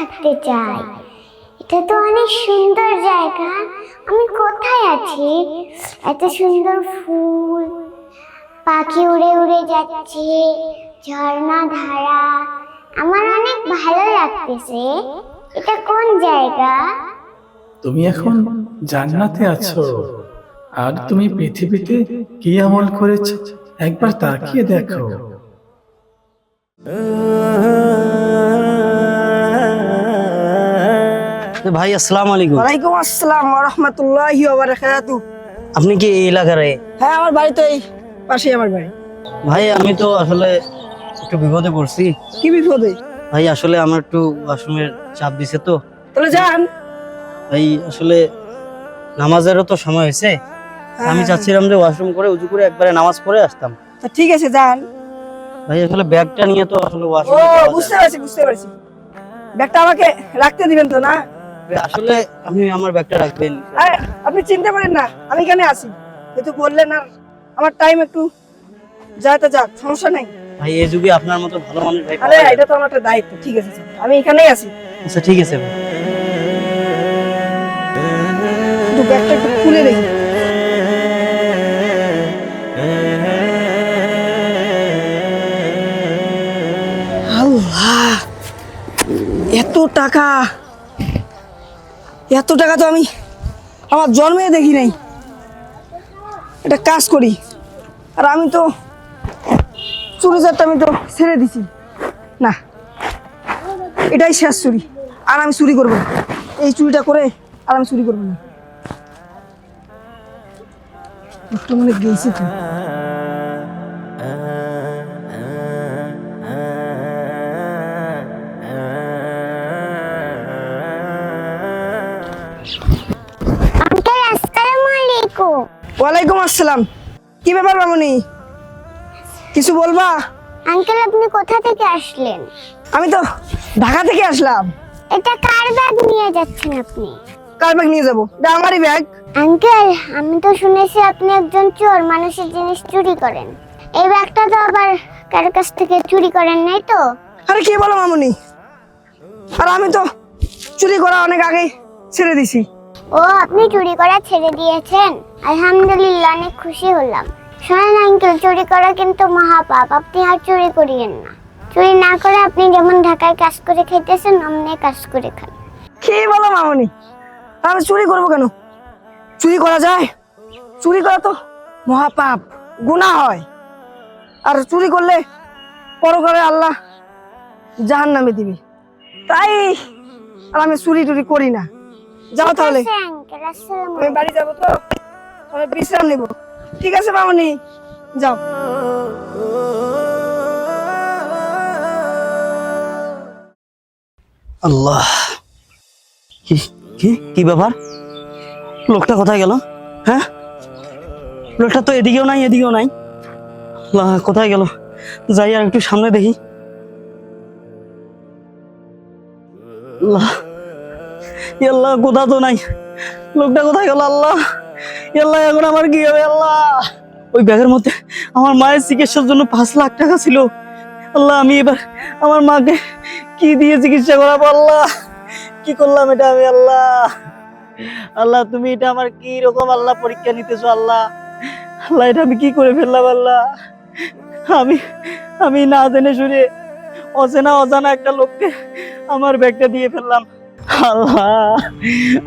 থাকতে চাই। এটা তো অনেক সুন্দর জায়গা। আমি কোথায় আছি? এত সুন্দর ফুল পাখি উড়ে উড়ে যাচ্ছে ঝর্ণা ধারা। আমার অনেক ভালো লাগতেছে। এটা কোন জায়গা? তুমি এখন জান্নাতে আছো। আর তুমি পৃথিবীতে কি আমল করেছ? একবার তাকিয়ে দেখো। ভাই আসসালামু আলাইকুম। ওয়ালাইকুম আসসালাম রহমতুল্লাহি বারাকাতু আপনি কি এই এলাকার হ্যাঁ আমার বাড়ি তো এই পাশেই আমার বাড়ি। ভাই আমি তো আসলে একটু বিপদে পড়ছি। কি বিপদে? ভাই আসলে আমার একটু ওয়াশরুমের চাপ দিছে তো। তাহলে যান। ভাই আসলে নামাজেরও তো সময় হয়েছে। আমি চাচ্ছিলাম যে ওয়াশরুম করে উজু করে একবারে নামাজ পড়ে আসতাম। তা ঠিক আছে যান। ভাই আসলে ব্যাগটা নিয়ে তো আসলে ওয়াশরুম বুঝতে পারছি বুঝতে পারছি। ব্যাগটা আমাকে রাখতে দিবেন তো না? আসলে আপনি আমার ব্যাগটা রাখবেন। আরে, আপনি চিনতে পারেন না আমি এখানে আছি। কিন্তু বললেন আর আমার টাইম একটু যাতে যাক সমস্যা নাই। ভাই এই যুগে আপনার মতো ভালো মানুষ ভাই আরে এটা তো আমার একটা দায়িত্ব ঠিক আছে আমি এখানেই আছি। আচ্ছা ঠিক আছে ভাই। ব্যাগটা একটু খুলে দেখি। এত টাকা তো আমি আমার জন্মে দেখি নাই। একটা কাজ করি। আর আমি তো চুরিজারটা আমি তো ছেড়ে দিছি। না, এটাই শেষ চুরি। আর আমি চুরি করব এই চুরিটা করে আর আমি চুরি করব না। একটু গেছে তো। ওয়ালাইকুম আসসালাম। কি ব্যাপার মামনি? কিছু বলবা? আঙ্কেল আপনি কোথা থেকে আসলেন? আমি তো ঢাকা থেকে আসলাম। এটা কার ব্যাগ নিয়ে যাচ্ছেন আপনি? কার ব্যাগ নিয়ে যাব? এটা আমারই ব্যাগ। আঙ্কেল আমি তো শুনেছি আপনি একজন চোর মানুষের জিনিস চুরি করেন। এই ব্যাগটা তো আবার কারও কাছ থেকে চুরি করেন নাই তো? আরে কি বলো মামনি? আর আমি তো চুরি করা অনেক আগে ছেড়ে দিছি। ও আপনি চুরি করা ছেড়ে দিয়েছেন? আলহামদুলিল্লাহ অনেক খুশি হলাম। শোনেন আঙ্কেল চুরি করা কিন্তু মহাপাপ। আপনি আর চুরি করিয়েন না। চুরি না করে আপনি যেমন ঢাকায় কাজ করে খেতেছেন অমনি কাজ করে খান। কি বলো মামনি? আমি চুরি করব কেন? চুরি করা যায়? চুরি করা তো মহাপাপ গুনাহ হয়। আর চুরি করলে পরকালে আল্লাহ জাহান নামে দিবি। তাই আর আমি চুরি টুরি করি না। যাও তাহলে। আমি বাড়ি যাব তো। আমি বিশ্রাম নেব। ঠিক আছে মামনি যাও। আল্লাহ। কি কি ব্যাপার? লোকটা কোথায় গেল? হ্যাঁ? লোকটা তো এদিকেও নাই এদিকেও নাই। আল্লাহ, কোথায় গেল? যাই আর একটু সামনে দেখি। আল্লাহ। আল্লাহ কোথা তো নাই। লোকটা কোথায় গেল, আল্লাহ? আল্লাহ, এখন আমার কি হবে? আল্লাহ। ওই ব্যাগের মধ্যে আমার মায়ের চিকিৎসার জন্য পাঁচ লাখ টাকা ছিল। আল্লাহ, আমি এবার আমার মাকে কি দিয়ে চিকিৎসা করাবো? আল্লাহ, কি করলাম এটা আমি? আল্লাহ। আল্লাহ, তুমি এটা আমার কি রকম আল্লাহ পরীক্ষা নিতেছো? আল্লাহ আল্লাহ, এটা আমি কি করে ফেললাম? আল্লাহ, আমি আমি না জেনে শুনে অচেনা অজানা একটা লোককে আমার ব্যাগটা দিয়ে ফেললাম। আল্লাহ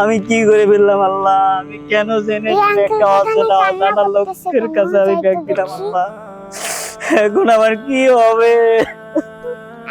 আমি কি করে ফেললাম আল্লাহ? আমি কেন জেনে একটা অচেনা অজানা লোকের কাছে আমি ব্যাগ দিলাম আল্লাহ। এখন আমার কি হবে?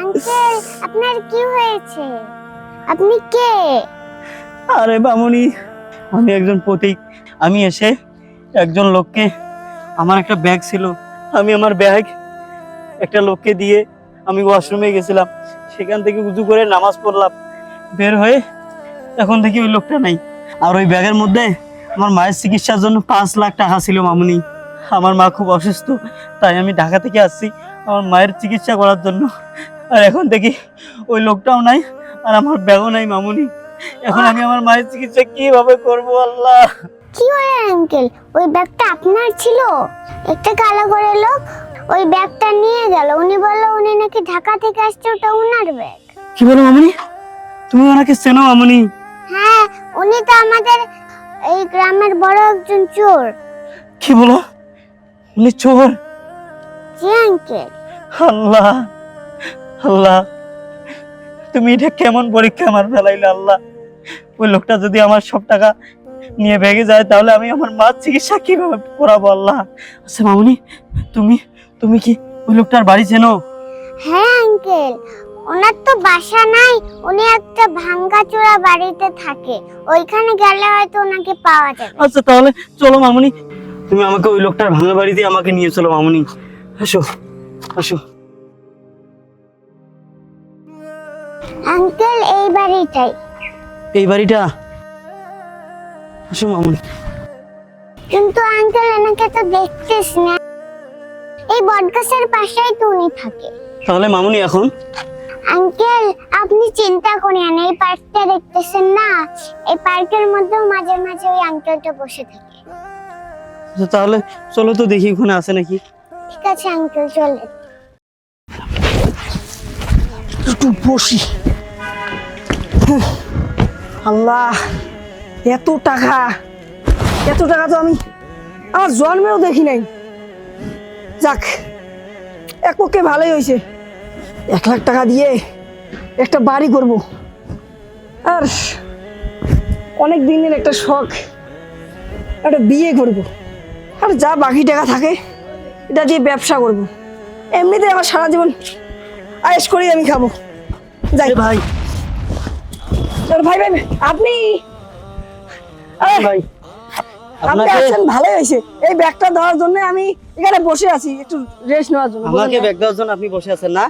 আঙ্কেল আপনার কি হয়েছে? আপনি কে? আরে বামুনি আমি একজন প্রতীক আমি এসে একজন লোককে আমার একটা ব্যাগ ছিল। আমি আমার ব্যাগ একটা লোককে দিয়ে আমি ওয়াশরুমে গেছিলাম। সেখান থেকে উজু করে নামাজ পড়লাম। বের হয়ে এখন থেকে ওই লোকটা নাই। আর ওই ব্যাগের মধ্যে আমার মায়ের চিকিৎসার জন্য পাঁচ লাখ টাকা ছিল মামুনি। আমার মা খুব অসুস্থ তাই আমি ঢাকা থেকে আসছি আমার মায়ের চিকিৎসা করার জন্য। আর এখন দেখি ওই লোকটাও নাই আর আমার ব্যাগও নাই মামুনি। এখন আমি আমার মায়ের চিকিৎসা কীভাবে করব আল্লাহ? কি বলেন আঙ্কেল? ওই ব্যাগটা আপনার ছিল? একটা কালো করে লোক ওই ব্যাগটা নিয়ে গেল। উনি বলল উনি নাকি ঢাকা থেকে আসছে ওটা ওনার ব্যাগ। কি বলো মামুনি? তুমি ওনাকে চেনো মামনি? হ্যাঁ উনি তো আমাদের এই গ্রামের বড় একজন চোর। কি বলো? উনি চোর? জি আঙ্কেল। আল্লাহ আল্লাহ। তুমি এটা কেমন পরীক্ষা আমার ফেলাইলে আল্লাহ। ওই লোকটা যদি আমার সব টাকা নিয়ে ভেগে যায় তাহলে আমি আমার মার চিকিৎসা কীভাবে করাবো আল্লাহ? আচ্ছা মামনি তুমি তুমি কি ওই লোকটার বাড়ি চেনো? হ্যাঁ আঙ্কেল। ওনার তো বাসা নাই উনি একটা ভাঙ্গাচোরা বাড়িতে থাকে। ওইখানে গেলে হয়তো ওনাকে পাওয়া যাবে। আচ্ছা তাহলে চলো মামনি। তুমি আমাকে ওই লোকটার ভাঙা বাড়িতে আমাকে নিয়ে চলো মামনি। আসো আসো। আঙ্কেল এই বাড়িটাই। এই বাড়িটা? আসো মামনি। কিন্তু আঙ্কেল এনাকে তো দেখতেস না। এই বটগাছের পাশেই তো উনি থাকে। তাহলে মামুনি এখন? আঙ্কেল আপনি চিন্তা করেন এই পার্কটা দেখতেছেন না? এই পার্কের মধ্যেও মাঝে মাঝে ওই আঙ্কেলটা বসে থাকে। আচ্ছা, তাহলে চলো তো দেখি ওখানে আছে নাকি। ঠিক আছে আঙ্কেল চলে একটু বসি আল্লাহ এত টাকা। এত টাকা তো আমি আমার জন্মেও দেখি নাই। যাক এক পক্ষে ভালোই হয়েছে। এক লাখ টাকা দিয়ে একটা বাড়ি করব। আর অনেক দিনের একটা শখ একটা বিয়ে করব। আর যা বাকি টাকা থাকে এটা দিয়ে ব্যবসা করব। এমনিতে আমার সারা জীবন আয়েস করেই আমি খাব। যাই। ভাই। ভাই ভাই আপনি? ভাই আপনি আছেন ভালোই হয়েছে। এই ব্যাগটা দেওয়ার জন্য আমি এখানে বসে আছি একটু রেস্ট নেওয়ার জন্য। আমাকে ব্যাগ দেওয়ার জন্য আপনি বসে আছেন না?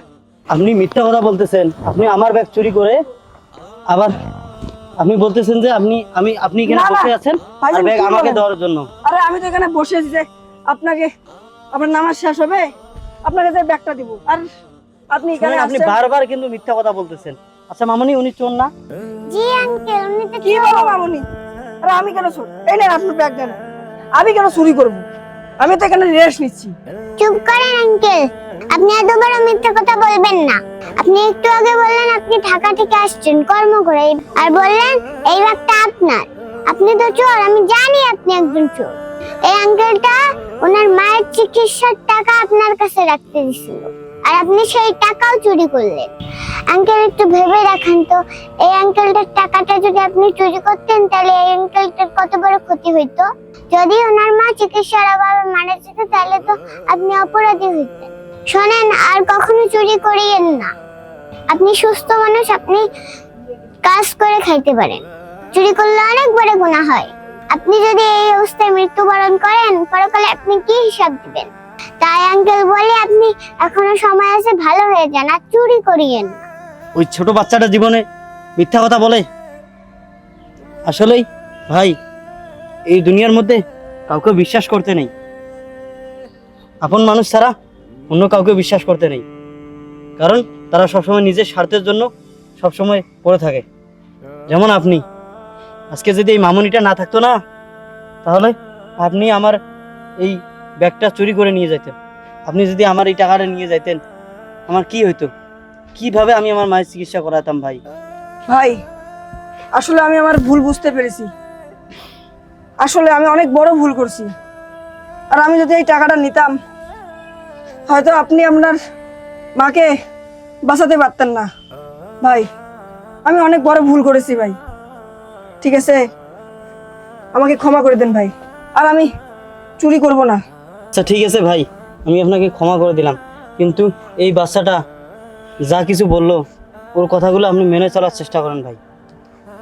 আপনি মিথ্যা কথা বলতেছেন আপনি আমার ব্যাগ চুরি করে আবার আপনি বলতেছেন যে আপনি আমি আপনি এখানে। বসে আছেন আর ব্যাগ আমাকে দেওয়ার জন্য। আরে আমি তো এখানে বসে আছি যে আপনাকে আপনার নামাজ শেষ হবে আপনাকে যে ব্যাগটা দিব। আর আপনি এখানে আপনি বারবার কিন্তু মিথ্যা কথা বলতেছেন। আচ্ছা মামনি উনি চোর না? জি আঙ্কেল উনি তো কি বলো মামুনি? আরে আমি কেন চুরি? এই নেন আপনার ব্যাগ দেন। আমি কেন চুরি করব? আমি তো এখানে রেস্ট নিচ্ছি। চুপ করেন আঙ্কেল আপনি এত বড় মিথ্যা কথা বলবেন না। আপনি একটু আগে বললেন আপনি ঢাকা থেকে আসছেন, কর্ম করে। আর বললেন, এই ব্যাগটা আপনার। আপনি তো চোর, আমি জানি আপনি একজন চোর। এই আঙ্কেলটা ওনার মায়ের চিকিৎসার টাকা আপনার কাছে রাখতে দিছিল। আর আপনি সেই টাকাও চুরি করলেন। আঙ্কেল একটু ভেবে রাখেন তো। এই আঙ্কেলটার টাকাটা যদি আপনি চুরি করতেন, তাহলে এই আঙ্কেলটার কত বড় ক্ষতি হইতো? যদি ওনার মা চিকিৎসার অভাবে মারা যেত, তাহলে তো আপনি অপরাধী হইতেন। শোনেন, আর কখনো চুরি করিয়েন না। আপনি সুস্থ মানুষ, আপনি কাজ করে খাইতে পারেন। চুরি করলে অনেক বড় গুণা হয়। আপনি যদি এই অবস্থায় মৃত্যুবরণ করেন, পরকালে আপনি কি হিসাব দিবেন? তাই আঙ্কেল বলে, আপনি এখনও সময় আছে, ভালো হয়ে যান, আর চুরি করিয়েন। ওই ছোট বাচ্চাটা জীবনে মিথ্যা কথা বলে? আসলেই ভাই, এই দুনিয়ার মধ্যে কাউকে বিশ্বাস করতে নেই। আপন মানুষ ছাড়া অন্য কাউকে বিশ্বাস করতে নেই। কারণ তারা সবসময় নিজের স্বার্থের জন্য সবসময় পড়ে থাকে। যেমন আপনি। আজকে যদি এই মামুনিটা না থাকতো না, তাহলে আপনি আমার এই ব্যাগটা চুরি করে নিয়ে যেতেন আপনি যদি আমার এই টাকাটা নিয়ে যাইতেন, আমার কি হইতো? কীভাবে আমি আমার মায়ের চিকিৎসা করাতাম ভাই? ভাই আসলে আমি আমার ভুল বুঝতে পেরেছি। আসলে আমি অনেক বড় ভুল করছি। আর আমি যদি এই টাকাটা নিতাম হয়তো আপনি আপনার মাকে বাঁচাতে পারতেন না। ভাই আমি অনেক বড় ভুল করেছি ভাই। ঠিক আছে? আমাকে ক্ষমা করে দেন ভাই। আর আমি চুরি করব না। আচ্ছা ঠিক আছে ভাই। আমি আপনাকে ক্ষমা করে দিলাম। কিন্তু এই বাচ্চাটা যা কিছু বলল ওর কথাগুলো আপনি মেনে চলার চেষ্টা করেন ভাই।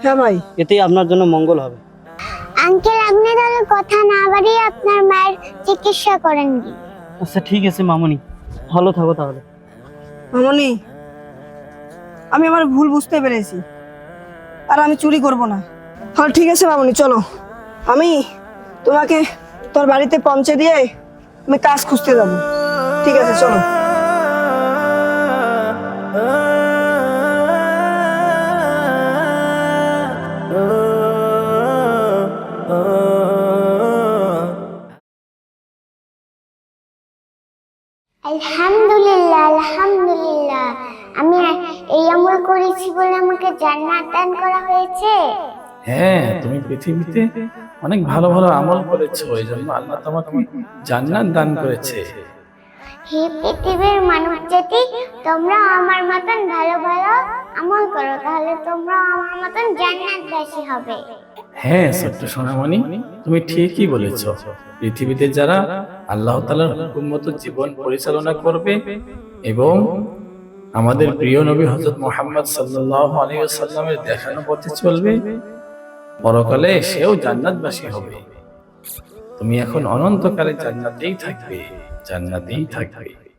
হ্যাঁ ভাই। এতেই আপনার জন্য মঙ্গল হবে। আঙ্কেল আপনি তাহলে কথা না বাড়িয়ে আপনার মায়ের চিকিৎসা করেন কি আচ্ছা ঠিক আছে মামনি। ভালো থাকো তাহলে। মামনি আমি আমার ভুল বুঝতে পেরেছি। আর আমি চুরি করব না। হ্যাঁ ঠিক আছে মামনি চলো। আমি তোমাকে তোর বাড়িতে পৌঁছে দিয়ে আমি কাজ খুঁজতে যাব। ঠিক আছে চলো। হ্যাঁ তুমি পৃথিবীতে অনেক ভালো ভালো আমল করেছ এই জন্য আল্লাহ তোমাকে জান্নাত দান করেছে। হে পৃথিবীর মানুষ জাতি তোমরা আমার মতন ভালো ভালো আমল করো তাহলে তোমরা আমার মতন জান্নাতবাসী হবে। হ্যাঁ ছোট্ট সোনামণি তুমি ঠিকই বলেছ। পৃথিবীতে যারা আল্লাহ তালার হুকুম মতো জীবন পরিচালনা করবে এবং আমাদের প্রিয় নবী হজরত মোহাম্মদ সাল্লাহ আলিয়াল্লামের দেখানো পথে চলবে পরকালে সেও জান্নাতবাসী হবে। তুমি এখন অনন্তকালে জান্নাতেই থাকবে। জান্নাতেই থাকবে।